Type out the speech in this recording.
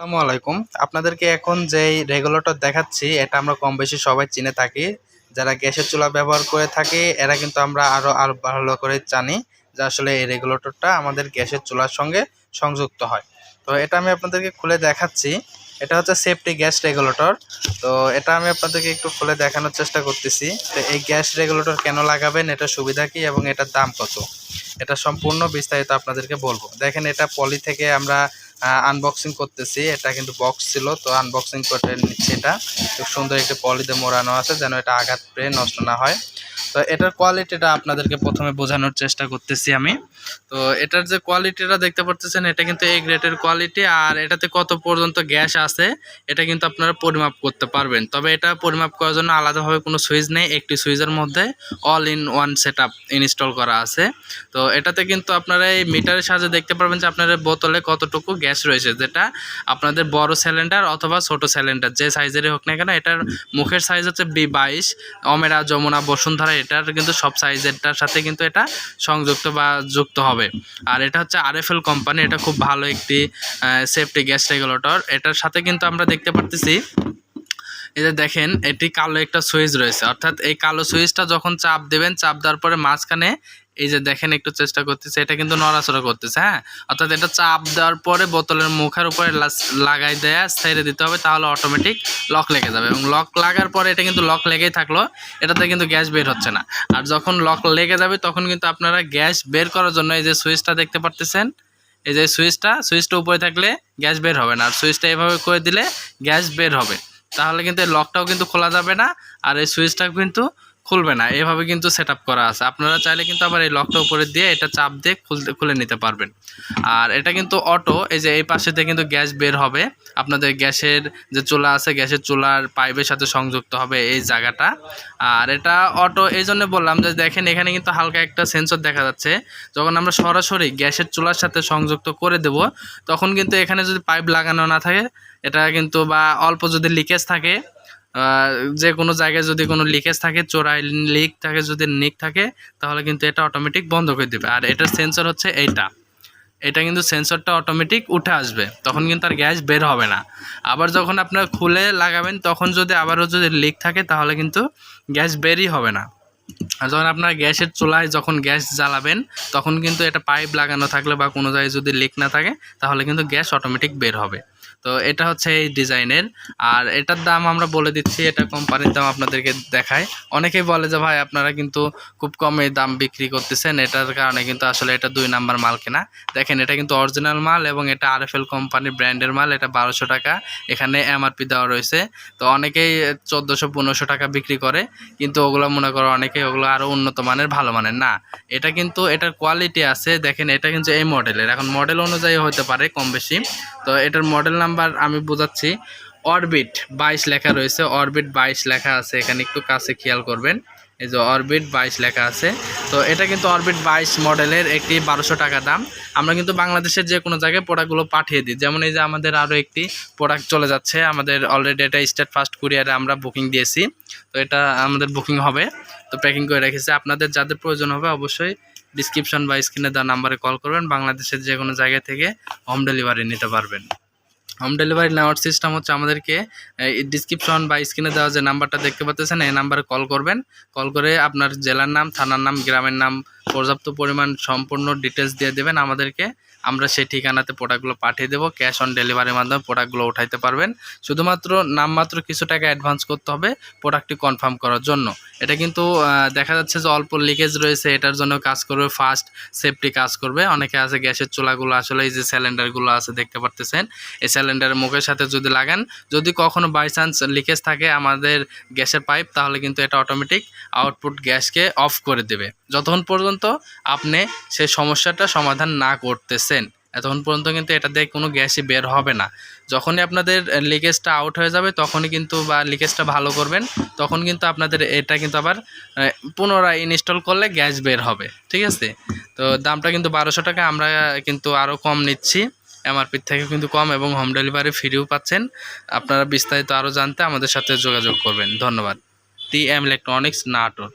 আসসালামু আলাইকুম আপনাদেরকে এখন যেই রেগুলেটর দেখাচ্ছি, এটা আমরা কম বেশি সবাই চিনে থাকি। যারা গ্যাসের চুলা ব্যবহার করে থাকে, এরা কিন্তু আমরা আরও আরও ভালো করে জানি যে আসলে এই রেগুলেটরটা আমাদের গ্যাসের চুলার সঙ্গে সংযুক্ত হয়। তো এটা আমি আপনাদেরকে খুলে দেখাচ্ছি। এটা হচ্ছে সেফটি গ্যাস রেগুলেটর। তো এটা আমি আপনাদেরকে একটু খুলে দেখানোর চেষ্টা করতেছি তো এই গ্যাস রেগুলেটর কেন লাগাবেন এটা সুবিধা কি এবং এটার দাম কত? এটা সম্পূর্ণ বিস্তারিত আপনাদেরকে বলব। দেখেন, এটা পলি থেকে আমরা আনবক্সিং করতেছি। এটা কিন্তু বক্স ছিল, তো আনবক্সিং করে নিচ্ছি এটা। খুব সুন্দর একটি পলিতে মোড়ানো আছে, যেন এটা আঘাত পেয়ে নষ্ট না হয়। তো এটার কোয়ালিটিটা আপনাদেরকে প্রথমে বোঝানোর চেষ্টা করতেছি আমি। তো এটার যে কোয়ালিটিটা দেখতে পারতেছেন, এটা কিন্তু এই গ্রেটের কোয়ালিটি আর এটাতে কত পর্যন্ত গ্যাস আছে, এটা কিন্তু আপনারা পরিমাপ করতে পারবেন। তবে এটা পরিমাপ করার জন্য আলাদাভাবে কোনো সুইচ নেই, একটি সুইচের মধ্যে all in one set install করা আছে। তো এটাতে কিন্তু আপনারা এই মিটারের সাহায্যে দেখতে পারবেন যে আপনার বোতলে কতটুকু গ্যাস রয়েছে, যেটা আপনাদের বড় সিলিন্ডার অথবা ছোট সিলিন্ডার যে সাইজেরই হোক না কেন, এটার মুখের সাইজ হচ্ছে বি বাইশ অমেরা যমুনা, বসুন্ধরা এটার কিন্তু সব সাইজেরটার সাথে কিন্তু এটা সংযুক্ত বা যুক্ত হবে। আর এটা হচ্ছে আর আরএফএল কোম্পানি, এটা খুব ভালো একটি সেফটি গ্যাস রেগুলেটর এটার সাথে কিন্তু আমরা দেখতে পারতেছি যে দেখেন, এটি কালো একটা সুইচ রয়েছে। অর্থাৎ এই কালো সুইচটা যখন চাপ দেবেন, চাপ দেওয়ার পরে মাঝখানে এই যে দেখেন, একটু চেষ্টা করতেছে। এটা কিন্তু নড়াচড়া করতেছে হ্যাঁ? অর্থাৎ এটা চাপ দেওয়ার পরে বোতলের মুখের উপরে লাগাই দেয়া, ছেড়ে দিতে হবে, তাহলে অটোমেটিক লক লেগে যাবে। এবং লক লাগার পরে এটা কিন্তু লক লেগেই থাকল, এটাতে কিন্তু গ্যাস বের হচ্ছে না। আর যখন লক লেগে যাবে, তখন কিন্তু আপনারা গ্যাস বের করার জন্য এই যে সুইচটা দেখতে পারতেছেন, এই যে সুইচটা সুইচটা উপরে থাকলে গ্যাস বের হবে না। আর সুইচটা এভাবে করে দিলে গ্যাস বের হবে। তাহলে কিন্তু লকটাও কিন্তু খোলা যাবে না। আর এই সুইচটাও কিন্তু খুলবে না। এভাবে কিন্তু সেট করা আছে। আপনারা চাইলে কিন্তু আবার এই লকটা উপরে দিয়ে এটা চাপ দিয়ে খুলতে, খুলে নিতে পারবেন। আর এটা কিন্তু অটো এই যে এই পাশে দিয়ে কিন্তু গ্যাস বের হবে। আপনাদের গ্যাসের যে চুলা আছে, গ্যাসের চুলার পাইপের সাথে সংযুক্ত হবে এই জায়গাটা। আর এটা অটো এই জন্য বললাম যে দেখেন এখানে কিন্তু হালকা একটা সেন্সর দেখা যাচ্ছে। যখন আমরা সরাসরি গ্যাসের চুলার সাথে সংযুক্ত করে দেব, তখন কিন্তু এখানে যদি পাইপ লাগানো না থাকে, এটা কিন্তু বা অল্প যদি লিকেজ থাকে যে কোনো জায়গায় যদি কোনো লিকেজ থাকে, চোরাই লিক থাকে, যদি নিক থাকে, তাহলে কিন্তু এটা অটোমেটিক বন্ধ করে দেবে। আর এটার সেন্সর হচ্ছে এইটা। এটা কিন্তু সেন্সরটা অটোমেটিক উঠে আসবে। তখন কিন্তু আর গ্যাস বের হবে না। আবার যখন আপনার খুলে লাগাবেন, তখন যদি আবারও যদি লিক থাকে, তাহলে কিন্তু গ্যাস বেরই হবে না। আর যখন আপনার গ্যাসের চুলায় যখন গ্যাস জ্বালাবেন, তখন কিন্তু এটা পাইপ লাগানো থাকলে বা কোনো জায়গায় যদি লিক না থাকে, তাহলে কিন্তু গ্যাস অটোমেটিক বের হবে। তো এটা হচ্ছে এই ডিজাইনের। আর এটার দাম আমরা বলে দিচ্ছি, এটা কোম্পানির দাম আপনাদেরকে দেখায় অনেকেই বলে যে, ভাই, আপনারা কিন্তু খুব কমে দাম বিক্রি করতেছেন। এটার কারণে কিন্তু আসলে এটা দুই নাম্বার মাল কেনা। দেখেন, এটা কিন্তু অরিজিনাল মাল এবং এটা আরএফএল কোম্পানির ব্র্যান্ডের মাল, এটা বারোশো টাকা। এখানে এমআরপি দেওয়া রয়েছে। তো অনেকেই চোদ্দোশো, পনেরোশো টাকা বিক্রি করে, কিন্তু ওগুলো মনে করো অনেকেই ওগুলো আরও উন্নত মানের, ভালো মানের। না, এটা কিন্তু এটার কোয়ালিটি আছে। দেখেন, এটা কিন্তু এই মডেলের এখন মডেল অনুযায়ী হতে পারে কম বেশি। তো এটার মডেল নাম্বার আমি বোঝাচ্ছি। অরবিট বাইশ লেখা রয়েছে। অরবিট বাইশ লেখা আছে। এখানে একটু কাছে খেয়াল করবেন। এই যে অরবিট বাইশ লেখা আছে। তো এটা কিন্তু অরবিট বাইশ মডেলের একটি বারোশো টাকা দাম। আমরা কিন্তু বাংলাদেশের যে কোনো জায়গায় প্রোডাক্টগুলো পাঠিয়ে দিই। যেমন এই যে আমাদের আরও একটি প্রোডাক্ট চলে যাচ্ছে। আমাদের অলরেডি এটা স্টেট ফার্স্ট কুরিয়ারে আমরা বুকিং দিয়েছি। তো এটা আমাদের বুকিং হবে। তো প্যাকিং করে রেখেছি। আপনাদের যাদের প্রয়োজন হবে অবশ্যই ডিসক্রিপশন বা স্ক্রিনে দেওয়া নাম্বারে কল করবেন। বাংলাদেশের যে কোনো জায়গা থেকে হোম ডেলিভারি নিতে পারবেন। হোম ডেলিভারি নেওয়ার সিস্টেম হচ্ছে আমাদেরকে ডিসক্রিপশন বা স্ক্রিনে দেওয়া যে নাম্বারটা দেখতে পাচ্ছেন এই নাম্বারে কল করবেন। কল করে আপনার জেলার নাম, থানার নাম, গ্রামের নাম, পর্যাপ্ত পরিমাণ সম্পূর্ণ ডিটেলস দিয়ে দেবেন আমাদেরকে। আমরা সেই ঠিকানাতে প্রোডাক্টগুলো পাঠিয়ে দেবো ক্যাশ অন ডেলিভারির মাধ্যমে প্রোডাক্টগুলো উঠাইতে পারবেন। শুধুমাত্র নামমাত্র কিছু টাকা অ্যাডভান্স করতে হবে প্রোডাক্টটি কনফার্ম করার জন্য। এটা কিন্তু দেখা যাচ্ছে যে অল্প লিকেজ রয়েছে, এটার জন্য কাজ করবে ফাস্ট সেফটি কাজ করবে। অনেকে আছে গ্যাসের চুলাগুলো আসলে এই যে সিলিন্ডারগুলো আছে, দেখতে পারতেছেন। এই সিলিন্ডারের মুখের সাথে যদি লাগান, যদি কখনো বাই চান্স লিকেজ থাকে আমাদের গ্যাসের পাইপ তাহলে কিন্তু এটা অটোমেটিক আউটপুট গ্যাসকে অফ করে দেবে। যতক্ষণ পর্যন্ত আপনি সেই সমস্যাটা সমাধান না করতেছেন, এতক্ষণ পর্যন্ত কিন্তু এটা দিয়ে কোনো গ্যাসই বের হবে না। যখনই আপনাদের লিকেজটা আউট হয়ে যাবে, তখনই কিন্তু বা লিকেজটা ভালো করবেন, তখন কিন্তু আপনাদের এটা কিন্তু আবার পুনরায় ইনস্টল করলে গ্যাস বের হবে, ঠিক আছে? তো দামটা কিন্তু বারোশো টাকা, আমরা কিন্তু আরও কম নিচ্ছি। এমআরপির থেকে কিন্তু কম এবং হোম ডেলিভারি ফ্রিও পাচ্ছেন। আপনারা বিস্তারিত আরও জানতে আমাদের সাথে যোগাযোগ করবেন। ধন্যবাদ। T M electronics Natore